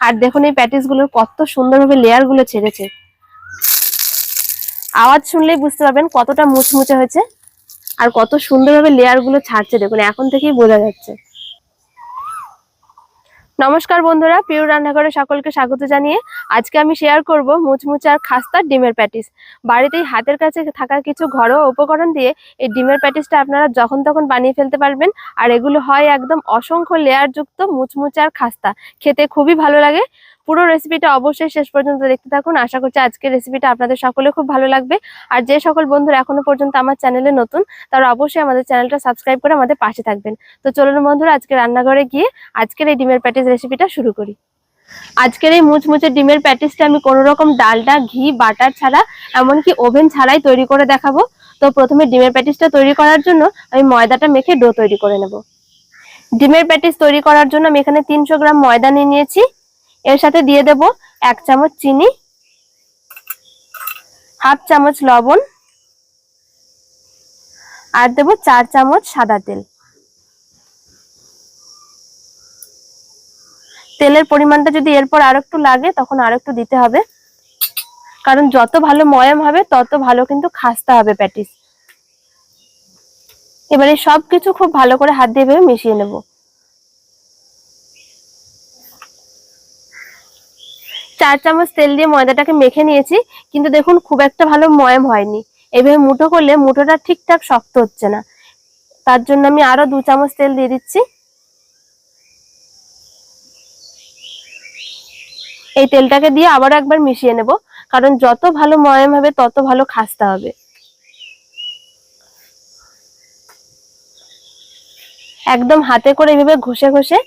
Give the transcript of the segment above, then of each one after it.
আর দেখুন এই প্যাটিসগুলোর কত সুন্দরভাবে লেয়ারগুলো ছেড়েছে। আওয়াজ শুনলেই বুঝতে পারবেন কতটা মুচমুচে হয়েছে আর কত সুন্দরভাবে লেয়ারগুলো ছাড়ছে। দেখুন, এখন থেকেই বোঝা যাচ্ছে। নমস্কার বন্ধুরা প্রিয় রান্নাঘরে সকলকে স্বাগত জানিয়ে আজকে আমি শেয়ার করব মুচমুচে আর খাস্তার ডিমের প্যাটিস বাড়িতেই হাতের কাছে থাকা কিছু ঘরোয়া উপকরণ দিয়ে এই ডিমের প্যাটিসটা আপনারা যখন তখন বানিয়ে ফেলতে পারবেন। আর এগুলো হয় একদম অসংখ্য লেয়ার যুক্ত মুচমুচে আর খাস্তা। খেতে খুবই ভালো লাগে। পুরো রেসিপিটা অবশ্যই শেষ পর্যন্ত দেখতে থাকুন। আশা করছি আজকের রেসিপিটা আপনাদের সকলে খুব ভালো লাগবে। আর যে সকল বন্ধুরা এখনও পর্যন্ত আমার চ্যানেলে নতুন, তারা অবশ্যই আমাদের চ্যানেলটা সাবস্ক্রাইব করে আমাদের পাশে থাকবেন। তো চলুন বন্ধুরা, আজকে রান্নাঘরে গিয়ে আজকের এই ডিমের প্যাটিস রেসিপিটা শুরু করি। আজকের এই মুচমুচে ডিমের প্যাটিসটা আমি কোনো রকম ডালডা, ঘি, বাটার ছাড়া, এমনকি ওভেন ছাড়াই তৈরি করে দেখাবো। তো প্রথমে ডিমের প্যাটিসটা তৈরি করার জন্য আমি ময়দাটা মেখে ডো তৈরি করে নেব। ডিমের প্যাটিস তৈরি করার জন্য আমি এখানে তিনশো গ্রাম ময়দা নিয়ে নিয়েছি। এর সাথে দিয়ে দেব এক চামচ চিনি, হাফ চামচ লবণ, আর দেব চার চামচ সাদা তেল। তেলের পরিমাণটা যদি এরপর আর একটু লাগে, তখন আর একটু দিতে হবে। কারণ যত ভালো ময়াম হবে, তত ভালো কিন্তু খাস্তা হবে প্যাটিস। এবারে সবকিছু খুব ভালো করে হাত দিয়ে মিশিয়ে নেব। চার চামচ তেল দিয়ে ময়দাটাকে মেখে নিয়েছি, কিন্তু দেখুন খুব একটা ভালো ময়াম হয়নি। এভাবে মুঠো করলে মুঠোটা ঠিকঠাক শক্ত হচ্ছে না। তার জন্য আমি আরও দু চামচ তেল দিয়ে দিচ্ছি। এই তেলটাকে দিয়ে আবারও একবার মিশিয়ে নেব, কারণ যত ভালো ময়াম হবে, তত ভালো খাসতে হবে। একদম হাতে করে এইভাবে ঘষে ঘষে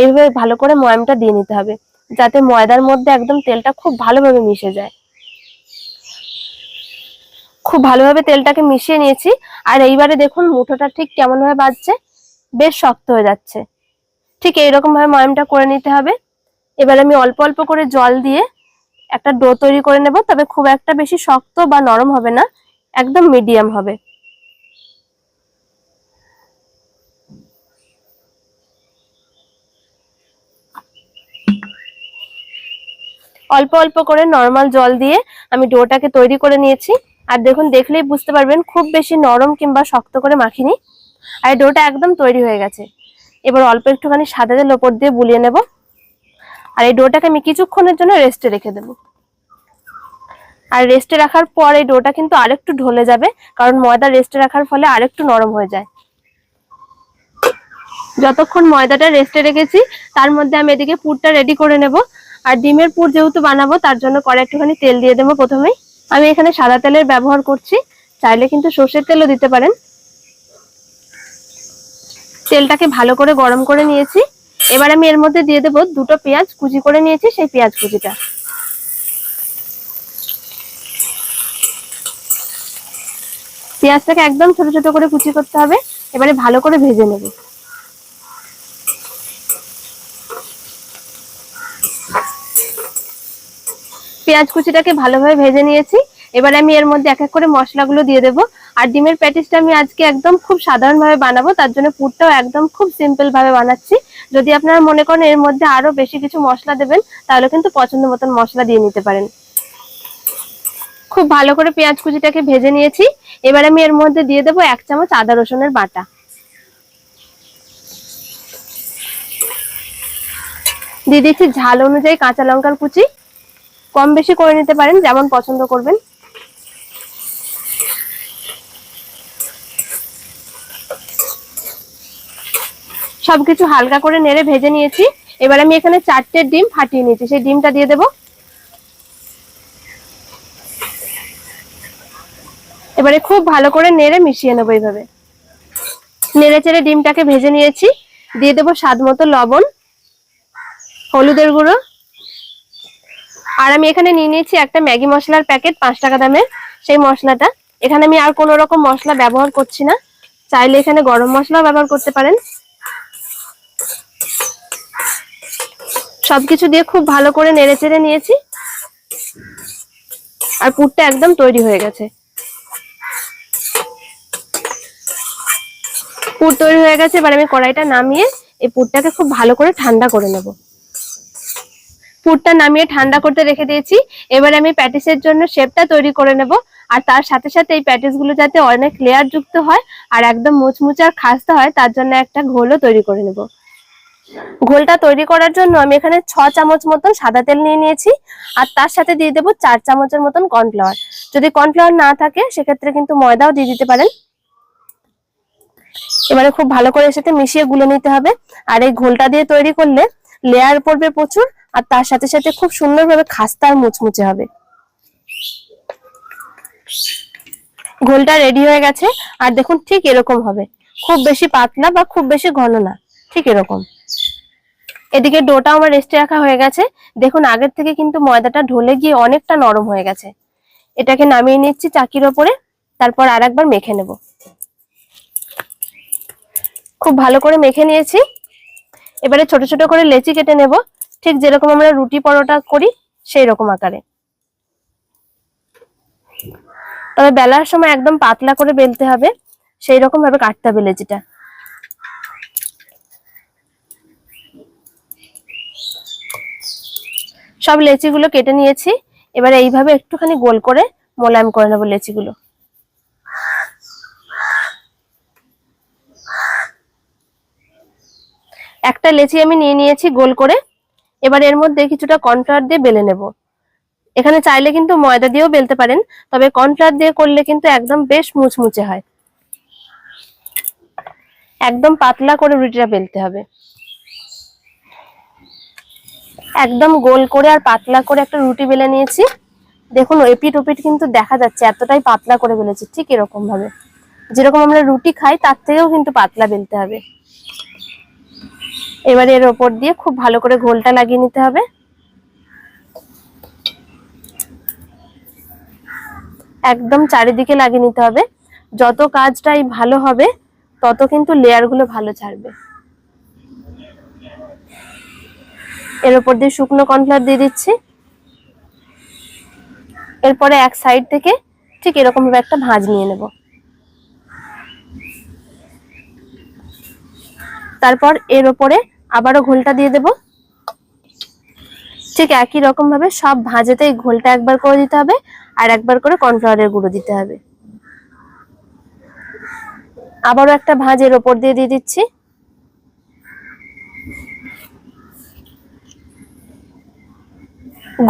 এইভাবে ভালো করে ময়ামটা দিয়ে নিতে হবে। যাতে ময়দার মধ্যে একদম তেলটা খুব ভালোভাবে মিশে যায়। খুব ভালোভাবে তেলটাকে মিশিয়ে নিয়েছি। আর এইবারে দেখুন, মুঠোটা ঠিক কেমন ভাবে বাজছে, বেশ শক্ত হয়ে যাচ্ছে। ঠিক এইরকম ভাবে ময়ামটা করে নিতে হবে। এবার আমি অল্প অল্প করে জল দিয়ে একটা ডো তৈরি করে নেব, তবে খুব একটা বেশি শক্ত বা নরম হবে না, একদম মিডিয়াম হবে। অল্প অল্প করে নর্মাল জল দিয়ে আমি ডোটাকে তৈরি করে নিয়েছি। আর দেখুন, দেখলেই বুঝতে পারবেন খুব বেশি নরম কিংবা শক্ত করে মাখিনি। আর ডোটা একদম তৈরি হয়ে গেছে। এবার অল্প একটুখানি সাদা তেল ওপর দিয়ে বুলিয়ে নেব। আর এই ডোটাকে আমি কিছুক্ষণের জন্য রেস্টে রেখে দেব। আর রেস্টে রাখার পর এই ডোটা কিন্তু আরেকটু ঢলে যাবে, কারণ ময়দা রেস্টে রাখার ফলে আরেকটু নরম হয়ে যায়। যতক্ষণ ময়দাটা রেস্টে রেখেছি, তার মধ্যে আমি এদিকে পুরটা রেডি করে নেব। আর ডিমের পুর যেহেতু বানাবো, তার জন্য কড়াই একটুখানি তেল দিয়ে দেবো প্রথমেই। আমি এখানে সাদা তেলের ব্যবহার করছি। চাইলে কিন্তু সর্ষের তেলও দিতে পারেন। তেলটাকে ভালো করে গরম করে নিয়েছি। এবার আমি এর মধ্যে দিয়ে দেবো দুটো পেঁয়াজ কুচি করে নিয়েছি, সেই পেঁয়াজ কুচিটা। পেঁয়াজটাকে একদম ছোট ছোট করে কুচি করতে হবে। এবারে ভালো করে ভেজে নেব। পেঁয়াজ কুচিটাকে ভালোভাবে ভেজে নিয়েছি। এবার আমি এর মধ্যে এক এক করে মশলাগুলো দিয়ে দেবো। আর ডিমের প্যাটিসটা আমি আজকে একদম খুব সাধারণভাবে বানাবো, তার জন্য পুরটাও একদম খুব সিম্পল ভাবে বানাচ্ছি। যদি আপনারা মনে করেন এর মধ্যে আরও বেশি কিছু মশলা দেবেন, তাহলে কিন্তু পছন্দ মতন মশলা দিয়ে নিতে পারেন। খুব ভালো করে পেঁয়াজ কুচিটাকে ভেজে নিয়েছি। এবার আমি এর মধ্যে দিয়ে দেবো এক চামচ আদা রসুনের বাটা। দিয়ে দিচ্ছি ঝাল অনুযায়ী কাঁচা লঙ্কার কুচি। কম বেশি করে নিতে পারেন, যেমন পছন্দ করবেন। সবকিছু হালকা করে নেড়ে ভেজে নিয়েছি। এবার আমি এখানে চারটে ডিম ফাটিয়ে নিয়েছি, সেই ডিমটা দিয়ে দেব। এবারে খুব ভালো করে নেড়ে মিশিয়ে নেব এইভাবে। নেড়ে চেড়ে ডিমটাকে ভেজে নিয়েছি। দিয়ে দেবো স্বাদ মতো লবণ, হলুদের গুঁড়ো আর আমি এখানে নিয়ে নিয়েছি একটা ম্যাগি মশলার প্যাকেট, পাঁচ টাকা দামের সেই মশলাটা। এখানে আমি আর কোনো রকম মশলা ব্যবহার করছি না। চাইলে এখানে গরম মশলাও ব্যবহার করতে পারেন। সবকিছু দিয়ে খুব ভালো করে নেড়ে চেড়ে নিয়েছি। আর পুরটা একদম তৈরি হয়ে গেছে। পুর তৈরি হয়ে গেছে, এবার আমি কড়াইটা নামিয়ে এই পুরটাকে খুব ভালো করে ঠান্ডা করে নেব। পুরটা নামিয়ে ঠান্ডা করতে রেখে দিয়েছি। এবার আমি প্যাটিসের জন্য শেপটা তৈরি করে নেব। আর তার সাথে সাথে এই প্যাটিসগুলো যাতে অনেক লেয়ার যুক্ত হয় আর একদম মুচমুচে আর খাস্তা হয়, তার জন্য একটা ঘোলও তৈরি করে নেব। ঘোলটা তৈরি করার জন্য আমি এখানে ছ চামচ মতন সাদা তেল নিয়ে নিয়েছি। আর তার সাথে দিয়ে দেবো চার চামচের মতন কর্নফ্লাওয়ার। যদি কর্নফ্লাওয়ার না থাকে, সেক্ষেত্রে কিন্তু ময়দাও দিয়ে দিতে পারেন। এবারে খুব ভালো করে সাথে মিশিয়ে গুলে নিতে হবে। আর এই ঘোলটা দিয়ে তৈরি করলে লেয়ার পড়বে প্রচুর। আর তার সাথে সাথে খুব সুন্দরভাবে খাস্তা আর মুচমুচে হবে। ঘোলটা রেডি হয়ে গেছে, আর দেখুন ঠিক এরকম হবে। খুব বেশি পাতলা বা খুব বেশি ঘন না, ঠিক এরকম। এদিকে ডোটা আমার রেস্টে রাখা হয়ে গেছে। দেখুন, আগের থেকে কিন্তু ময়দাটা ঢলে গিয়ে অনেকটা নরম হয়ে গেছে। এটাকে নামিয়ে নিচ্ছি চাকির ওপরে, তারপর আর একবার মেখে নেব। খুব ভালো করে মেখে নিয়েছি। এবারে ছোট ছোট করে লেচি কেটে নেব। ঠিক যেরকম আমরা রুটি পরোটা করি সেই রকম আকারে। তবে বেলার সময় একদম পাতলা করে বেলতে হবে সেই রকম ভাবে কাটতে হবে লেচিটা। সব লেচিগুলো কেটে নিয়েছি, এবারে এইভাবে একটুখানি গোল করে মোলায়েম করে নেব লেচিগুলো। একটা লেচি আমি নিয়ে নিয়েছি গোল করে এবার এর মধ্যে কিছুটা কর্নফ্লাওয়ার দিয়ে বেলে নেব। এখানে চাইলে কিন্তু ময়দা দিয়েও বেলতে পারেন, তবে কর্নফ্লাওয়ার দিয়ে করলে কিন্তু একদম বেশ মুচমুচে হয়। একদম পাতলা করে রুটিটা বেলতে হবে। একদম গোল করে আর পাতলা করে একটা রুটি বেলে নিয়েছি। দেখুন এপিট ওপিট কিন্তু দেখা যাচ্ছে, এতটাই পাতলা করে বেলেছি, ঠিক এরকম ভাবে যেরকম আমরা রুটি খাই, তার থেকেও কিন্তু পাতলা বেলতে হবে। এবারে এর ওপর দিয়ে খুব ভালো করে ঘোলটা লাগিয়ে নিতে হবে। একদম চারিদিকে লাগিয়ে নিতে হবে। যত কাজটাই ভালো হবে, তত কিন্তু লেয়ারগুলো ভালো ছাড়বে। এর উপর দিয়ে শুকনো কর্নফ্লাওয়ার দিয়ে দিচ্ছি। এরপরে এক সাইড থেকে ঠিক এরকম ভাবে একটা ভাঁজ নিয়ে নেব। তারপর এর উপরে আবারও ঘোলটা দিয়ে দেব। ঠিক একই রকম ভাবে সব ভাজেতে ঘোলটা একবার করে দিতে হবে আর একবার করে কর্নফ্লাওয়ারের গুঁড়ো দিতে হবে। আবারও একটা ভাঁজ এর ওপর দিয়ে দিয়ে দিচ্ছি।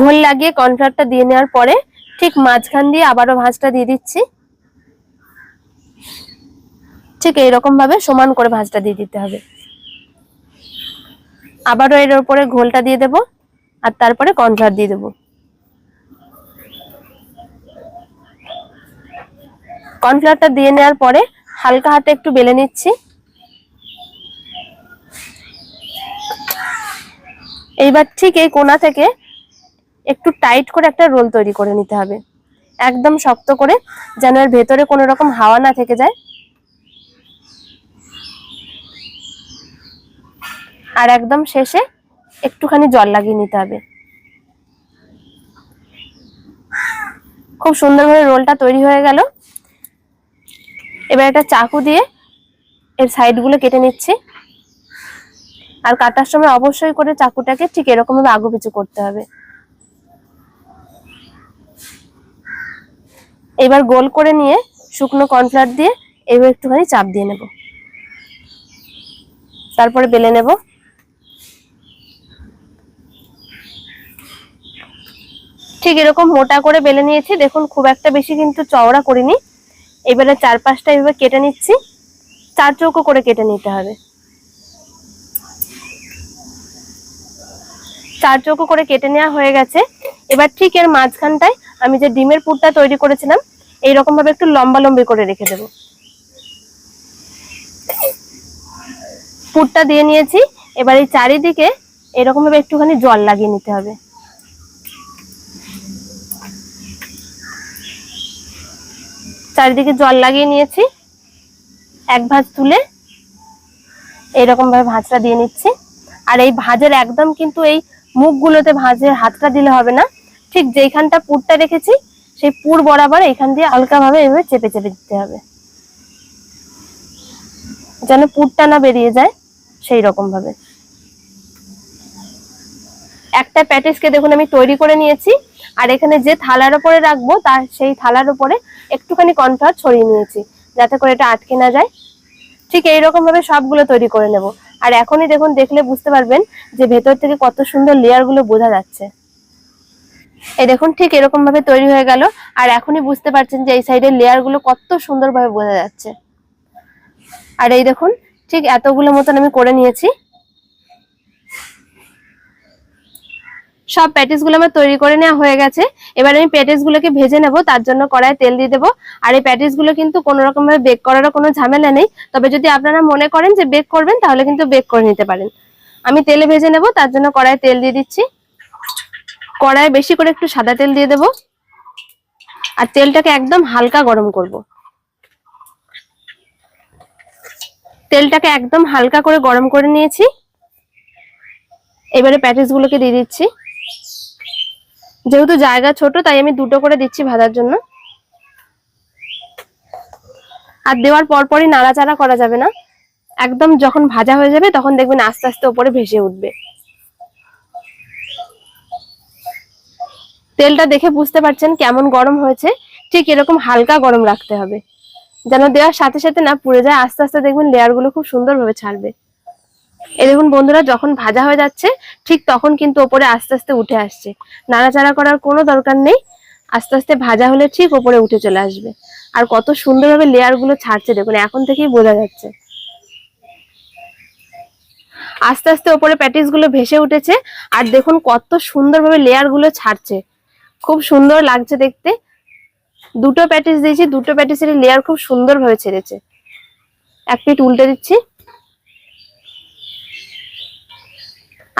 ঘোল লাগিয়ে কর্নফ্লাওয়ারটা দিয়ে নেওয়ার পরে ঠিক মাঝখান দিয়ে আবারও ভাঁজটা দিয়ে দিচ্ছি। ঠিক এইরকম ভাবে সমান করে ভাজটা দিয়ে দিতে হবে। আবারও এর উপরে ঘোলটা দিয়ে দেব আর তারপরে কর্নফ্লাওয়ার দিয়ে দেব। কর্নফ্লাওয়ারটা দিয়ে নেওয়ার পরে হালকা হাতে একটু বেলে নিচ্ছি। এইবার ঠিক এই কোনা থেকে একটু টাইট করে একটা রোল তৈরি করে নিতে হবে। একদম শক্ত করে যেন এর ভেতরে কোনো রকম হাওয়া না থেকে যায়। আর একদম শেষে একটুখানি জল লাগিয়ে নিতে হবে। খুব সুন্দরভাবে রোলটা তৈরি হয়ে গেল। এবার একটা চাকু দিয়ে এর সাইডগুলো কেটে নিচ্ছি। আর কাটার সময় অবশ্যই করে চাকুটাকে ঠিক এরকম ভাবে আগু পিছু করতে হবে। এবার গোল করে নিয়ে শুকনো কর্নফ্লাওয়ার দিয়ে এবার একটুখানি চাপ দিয়ে নেব। তারপরে বেলে নেব। ঠিক এরকম মোটা করে বেলে নিয়েছি। দেখুন, খুব একটা বেশি কিন্তু চওড়া করিনি। এবারে চার পাঁচটা এভাবে কেটে নিচ্ছি। চার চৌকো করে কেটে নিতে হবে। চার চৌকো করে কেটে নেওয়া হয়ে গেছে। এবার ঠিক এর মাঝখানটায় আমি যে ডিমের পুরটা তৈরি করেছিলাম এইরকম ভাবে একটু লম্বা লম্বি করে রেখে দেব। পুরটা দিয়ে নিয়েছি। এবার এই চারিদিকে এরকমভাবে একটুখানি জল লাগিয়ে নিতে হবে। চারিদিকে জল লাগিয়ে নিয়েছি। এক ভাঁজ তুলে এইরকম ভাবে ভাঁজটা দিয়ে নিচ্ছি। আর এই ভাঁজের একদম কিন্তু এই মুখগুলোতে ভাঁজের হাতটা দিলে হবে না। ঠিক যেইখানটা পুরটা রেখেছি, সেই পুর বরাবর এখান দিয়ে হালকা ভাবে এভাবে চেপে চেপে দিতে হবে। যেন পুরটা না বেরিয়ে যায়, সেই রকম ভাবে একটা প্যাটিসকে দেখুন আমি তৈরি করে নিয়েছি। আর এখানে যে থালার উপরে রাখব, তার সেই থালার উপরে একটুখানি কর্নফ্লাওয়ার ছড়িয়ে নিয়েছি, যাতে করে এটা আটকে না যায়। ঠিক এইরকম ভাবে সবগুলো তৈরি করে নেব। আর এখনই দেখুন, দেখলে বুঝতে পারবেন যে ভেতর থেকে কত সুন্দর লেয়ারগুলো বোঝা যাচ্ছে। এই দেখুন, ঠিক এরকম ভাবে তৈরি হয়ে গেল। আর এখনই বুঝতে পারছেন যে এই সাইডের লেয়ারগুলো কত সুন্দর ভাবে বোঝা যাচ্ছে। আর এই দেখুন, ঠিক এতগুলো মতন আমি করে নিয়েছি। সব প্যাটিসগুলো আমার তৈরি করে নেওয়া হয়ে গেছে। এবার আমি প্যাটিস গুলোকে ভেজে নেব, তার জন্য কড়াই তেল দিয়ে দেবো। আর এই প্যাটিসগুলো কিন্তু কোনো রকম ভাবে বেক করারও কোনো ঝামেলা নেই। তবে যদি আপনারা মনে করেন যে বেক করবেন, তাহলে কিন্তু বেক করে নিতে পারেন। আমি তেলে ভেজে নেব, তার জন্য কড়াই তেল দিয়ে দিচ্ছি। কড়াই বেশি করে একটু সাদা তেল দিয়ে দেব। আর তেলটাকে একদম হালকা গরম করব। তেলটাকে একদম হালকা করে গরম করে নিয়েছি। এবারে প্যাটিস গুলোকে দিয়ে দিচ্ছি। যেহেতু জায়গা ছোট, তাই আমি দুটো করে দিচ্ছি ভাজার জন্য। আর দেওয়ার পরপরই নাড়াচাড়া করা যাবে না। একদম যখন ভাজা হয়ে যাবে, তখন দেখবেন আস্তে আস্তে ওপরে ভেসে উঠবে। তেলটা দেখে বুঝতে পারছেন কেমন গরম হয়েছে। ঠিক এরকম হালকা গরম রাখতে হবে। যেন দেওয়ার সাথে সাথে না পুড়ে যায়। আস্তে আস্তে দেখবেন লেয়ারগুলো খুব সুন্দরভাবে ছাড়বে। এই দেখুন বন্ধুরা, যখন ভাজা হয়ে যাচ্ছে, ঠিক তখন কিন্তু ওপরে আস্তে আস্তে উঠে আসছে। নাড়াচাড়া করার কোনো দরকার নেই। আস্তে আস্তে ভাজা হলে ঠিক ওপরে উঠে চলে আসবে। আর কত সুন্দরভাবে লেয়ারগুলো ছাড়ছে দেখুন, এখন থেকেই বোঝা যাচ্ছে। আস্তে আস্তে ওপরে প্যাটিসগুলো ভেসে উঠেছে, আর দেখুন কত সুন্দরভাবে লেয়ারগুলো ছাড়ছে। খুব সুন্দর লাগছে দেখতে। দুটো প্যাটিস দিয়েছি, দুটো প্যাটিসের লেয়ার খুব সুন্দরভাবে ছেড়েছে। এক পিট উল্টে দিচ্ছি।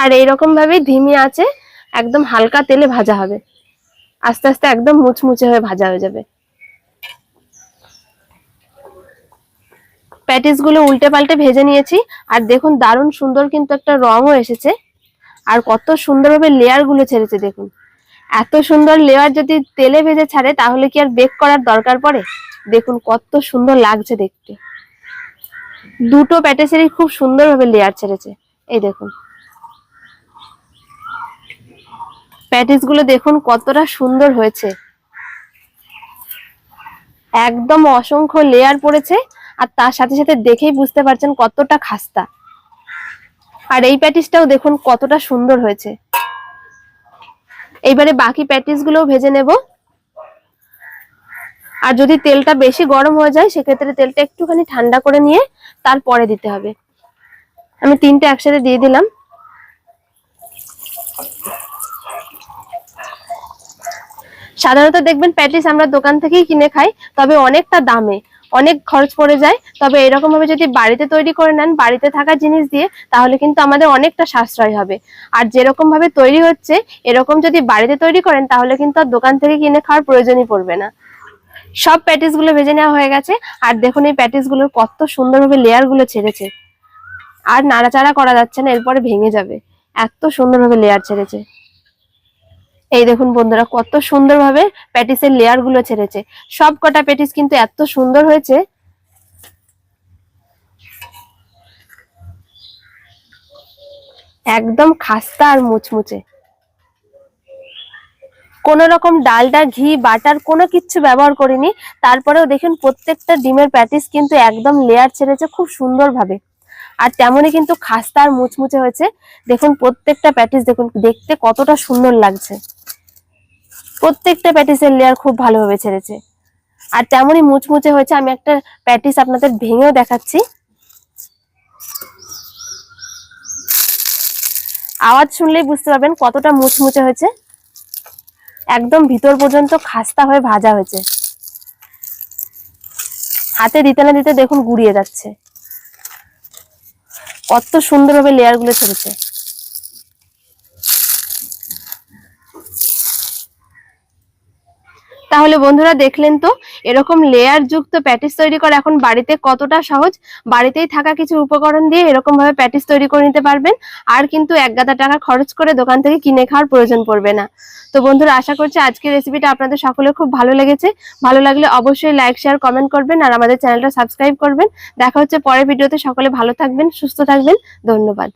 আর এইরকম ভাবে ধিমি আছে, একদম হালকা তেলে ভাজা হবে। আস্তে আস্তে একদম মুচমুচে হয়ে ভাজা হয়ে যাবে। প্যাটিসগুলো উল্টে পাল্টে ভেজে নিয়েছি, আর দেখুন দারুণ সুন্দর কিন্তু একটা রঙও এসেছে। আর কত সুন্দরভাবে লেয়ারগুলো ছেড়েছে দেখুন। এত সুন্দর লেয়ার যদি তেলে ভেজে ছাড়ে, তাহলে কি আর বেক করার দরকার পড়ে? দেখুন কত সুন্দর লাগছে দেখতে। দুটো প্যাটিসেরই খুব সুন্দরভাবে লেয়ার ছেড়েছে। এই দেখুন। প্যাটিসগুলো দেখুন কতটা সুন্দর হয়েছে। একদম অসংখ্য লেয়ার পড়েছে, আর তার সাথে সাথে দেখেই বুঝতে পারছেন কতটা খাস্তা। আর এই প্যাটিসটাও দেখুন কতটা সুন্দর হয়েছে। এইবারে বাকি প্যাটিস গুলোও ভেজে নেব। আর যদি তেলটা বেশি গরম হয়ে যায়, সেক্ষেত্রে তেলটা একটুখানি ঠান্ডা করে নিয়ে তারপরে দিতে হবে। আমি তিনটে একসাথে দিয়ে দিলাম। সাধারণত দেখবেন প্যাটিস আমরা দোকান থেকেই কিনে খাই, তবে অনেকটা দামে। অনেক খরচ পড়ে যায়, তবে এরকম ভাবে যদি বাড়িতে তৈরি করে নেন, বাড়িতে থাকা জিনিস দিয়ে, তাহলে কিন্তু আমাদের অনেকটা সাশ্রয় হবে। আর যেরকম ভাবে তৈরি হচ্ছে, এরকম যদি বাড়িতে তৈরি করেন, তাহলে কিন্তু আর দোকান থেকে কিনে খাওয়ার প্রয়োজনই পড়বে না। সব প্যাটিসগুলো ভেজে নেওয়া হয়ে গেছে, আর দেখুন এই প্যাটিসগুলোর কত সুন্দরভাবে লেয়ারগুলো ছেড়েছে। আর নাড়াচাড়া করা যাচ্ছে না, এরপরে ভেঙে যাবে। এত সুন্দরভাবে লেয়ার ছেড়েছে। এই দেখুন বন্ধুরা, কত সুন্দরভাবে প্যাটিসের লেয়ারগুলো ছেড়েছে। সব কটা প্যাটিস কিন্তু এত সুন্দর হয়েছে। একদম খাস্তা আর মুচমুচে। কোন রকম ডালডা ঘি, বাটার কোনো কিচ্ছু ব্যবহার করিনি। তারপরেও দেখুন প্রত্যেকটা ডিমের প্যাটিস কিন্তু একদম লেয়ার ছেড়েছে খুব সুন্দরভাবে। আর তেমনই কিন্তু খাস্তা আর মুচমুচে হয়েছে। দেখুন প্রত্যেকটা প্যাটিস দেখুন, দেখতে কতটা সুন্দর লাগছে। প্রত্যেকটা প্যাটিসের লেয়ার খুব ভালোভাবে ছেড়েছে। আর তেমনই মুচমুচে হয়েছে, আমি একটা প্যাটিস আপনাদের ভেঙেও দেখাচ্ছি। আওয়াজ শুনলেই বুঝতে পারবেন কতটা মুচমুচে হয়েছে। একদম ভিতর পর্যন্ত খাস্তা হয়ে ভাজা হয়েছে। হাতে দিতে না দিতে দেখুন গুড়িয়ে যাচ্ছে। কত সুন্দরভাবে লেয়ারগুলো ছেড়েছে। তাহলে বন্ধুরা দেখলেন তো, এরকম লেয়ার যুক্ত প্যাটিস তৈরি করা এখন বাড়িতে কতটা সহজ? বাড়িতেই থাকা কিছু উপকরণ দিয়ে এরকম ভাবে প্যাটিস তৈরি করে নিতে পারবেন, আর কিন্তু এক গাদা টাকা খরচ করে দোকান থেকে কিনে খাওয়ার প্রয়োজন পড়বে না। তো বন্ধুরা আশা করছি আজকের রেসিপিটা আপনাদের সকলের খুব ভালো লেগেছে। ভালো লাগলে অবশ্যই লাইক শেয়ার কমেন্ট করবেন, আর আমাদের চ্যানেলটা সাবস্ক্রাইব করবেন। দেখা হচ্ছে পরের ভিডিওতে সকলে ভালো থাকবেন, সুস্থ থাকবেন, ধন্যবাদ।